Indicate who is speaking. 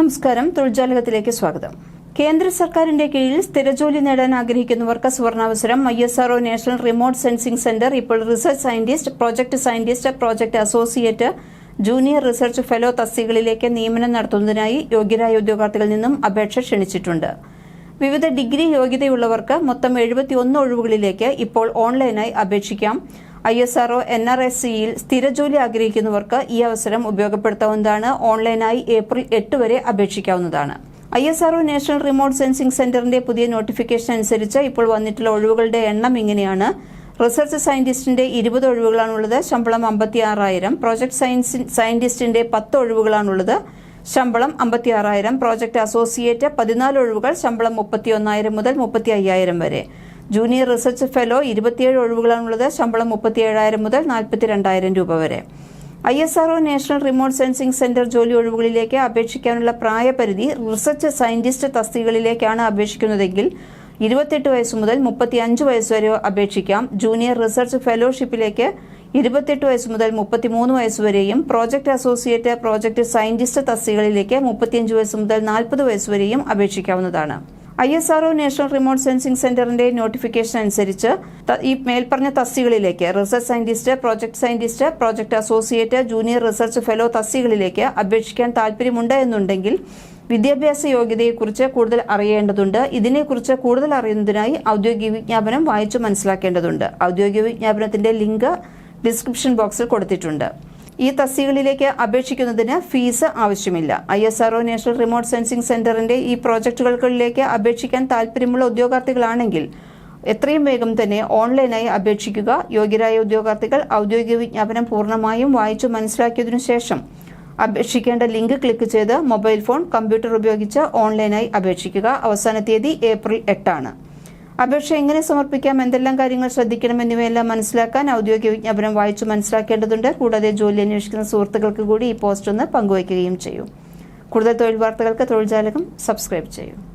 Speaker 1: നമസ്കാരം. തൊഴിൽജാലകത്തിലേക്ക് സ്വാഗതം. കേന്ദ്ര സർക്കാരിന്റെ കീഴിൽ സ്ഥിരജോലി നേടാൻ ആഗ്രഹിക്കുന്നവർക്ക് സുവർണാവസരം. I S R O national remote sensing centre. ഇപ്പോൾ research scientist project scientist project associate junior research fellow തസ്തികളിലേക്ക് നിയമനം നടത്തുന്നതിനായി യോഗ്യരായ ഉദ്യോഗാർത്ഥികളിൽ നിന്നും അപേക്ഷ ക്ഷണിച്ചിട്ടുണ്ട്. വിവിധ ഡിഗ്രി യോഗ്യതയുള്ളവർക്ക് മൊത്തം എഴുപത്തിയൊന്ന് ഒഴിവുകളിലേക്ക് ഇപ്പോൾ ഓൺലൈനായി അപേക്ഷിക്കാം. I S R O N R S സിയിൽ സ്ഥിരജോലി ആഗ്രഹിക്കുന്നവർക്ക് ഈ അവസരം ഉപയോഗപ്പെടുത്താവുന്നതാണ്. ഓൺലൈനായി ഏപ്രിൽ എട്ട് വരെ അപേക്ഷിക്കാവുന്നതാണ്. I S R O national remote sensing സെന്ററിന്റെ പുതിയ നോട്ടിഫിക്കേഷൻ അനുസരിച്ച് ഇപ്പോൾ വന്നിട്ടുള്ള ഒഴിവുകളുടെ എണ്ണം ഇങ്ങനെയാണ്. റിസർച്ച് സയന്റിസ്റ്റിന്റെ ഇരുപത് ഒഴിവുകളാണുള്ളത് ശമ്പളം അമ്പത്തി ആറായിരം പ്രോജക്ട് സയൻസ് സയന്റിസ്റ്റിന്റെ പത്ത് ഒഴിവുകളാണുള്ളത് ശമ്പളം അമ്പത്തി ആറായിരം പ്രോജക്ട് അസോസിയേറ്റ് പതിനാല് ഒഴിവുകൾ ശമ്പളം മുപ്പത്തി ഒന്നായിരം മുതൽ മുപ്പത്തി അയ്യായിരം വരെ. ജൂനിയർ റിസർച്ച് ഫെലോ ഇരുപത്തിയേഴ് ഒഴിവുകളാണുള്ളത്. ശമ്പളം മുപ്പത്തി ഏഴായിരം മുതൽ നാൽപ്പത്തി രണ്ടായിരം രൂപ വരെ. I S R O national remote sensing centre ജോലി ഒഴിവുകളിലേക്ക് അപേക്ഷിക്കാനുള്ള പ്രായപരിധി റിസർച്ച് സയന്റിസ്റ്റ് തസ്തികകളിലേക്കാണ് അപേക്ഷിക്കുന്നതെങ്കിൽ ഇരുപത്തെട്ട് വയസ്സ് മുതൽ മുപ്പത്തിയഞ്ച് വയസ്സ് വരെ അപേക്ഷിക്കാം. ജൂനിയർ റിസർച്ച് ഫെലോഷിപ്പിലേക്ക് ഇരുപത്തെട്ട് വയസ്സ് മുതൽ മുപ്പത്തിമൂന്ന് വയസ്സ് വരെയും പ്രോജക്ട് അസോസിയേറ്റ് പ്രോജക്ട് സയന്റിസ്റ്റ് തസ്തികകളിലേക്ക് മുപ്പത്തിയഞ്ച് വയസ്സ് മുതൽ നാൽപ്പത് വയസ്സ് വരെയും അപേക്ഷിക്കാവുന്നതാണ്. I S R O national remote sensing സെന്ററിന്റെ നോട്ടിഫിക്കേഷൻ അനുസരിച്ച് ഈ മേൽപ്പറഞ്ഞ തസ്തികളിലേക്ക് research scientist project scientist project associate junior research fellow തസ്തികളിലേക്ക് അപേക്ഷിക്കാൻ താല്പര്യമുണ്ട് എന്നുണ്ടെങ്കിൽ വിദ്യാഭ്യാസ യോഗ്യതയെക്കുറിച്ച് കൂടുതൽ അറിയേണ്ടതുണ്ട്. ഇതിനെക്കുറിച്ച് കൂടുതൽ അറിയുന്നതിനായി ഔദ്യോഗിക വിജ്ഞാപനം വായിച്ചു മനസ്സിലാക്കേണ്ടതുണ്ട്. ഔദ്യോഗിക വിജ്ഞാപനത്തിന്റെ ലിങ്ക് ഡിസ്ക്രിപ്ഷൻ ബോക്സിൽ കൊടുത്തിട്ടുണ്ട്. ഈ തസ്തികളിലേക്ക് അപേക്ഷിക്കുന്നതിന് ഫീസ് ആവശ്യമില്ല. I S R O national remote sensing സെന്ററിന്റെ ഈ പ്രോജക്റ്റുകൾക്കിലേക്ക് അപേക്ഷിക്കാൻ താല്പര്യമുള്ള ഉദ്യോഗാർത്ഥികളാണെങ്കിൽ എത്രയും വേഗം തന്നെ ഓൺലൈനായി അപേക്ഷിക്കുക. യോഗ്യരായ ഉദ്യോഗാർത്ഥികൾ ഔദ്യോഗിക വിജ്ഞാപനം പൂർണമായും വായിച്ചു മനസ്സിലാക്കിയതിനു ശേഷം അപേക്ഷിക്കേണ്ട ലിങ്ക് ക്ലിക്ക് ചെയ്ത് മൊബൈൽ ഫോൺ കമ്പ്യൂട്ടർ ഉപയോഗിച്ച് ഓൺലൈനായി അപേക്ഷിക്കുക. അവസാന തീയതി ഏപ്രിൽ എട്ടാണ്. അപേക്ഷ എങ്ങനെ സമർപ്പിക്കാം? എന്തെല്ലാം കാര്യങ്ങൾ ശ്രദ്ധിക്കണം എന്നിവയെല്ലാം മനസ്സിലാക്കാൻ ഔദ്യോഗിക വിജ്ഞാപനം വായിച്ചു മനസ്സിലാക്കേണ്ടതുണ്ട്. കൂടാതെ ജോലി അന്വേഷിക്കുന്ന സുഹൃത്തുക്കൾക്ക് കൂടി ഈ പോസ്റ്റ് ഒന്ന് പങ്കുവയ്ക്കുകയും ചെയ്യും. കൂടുതൽ തൊഴിൽ വാർത്തകൾക്ക് തൊഴിൽ ജാലകം സബ്സ്ക്രൈബ് ചെയ്യൂ.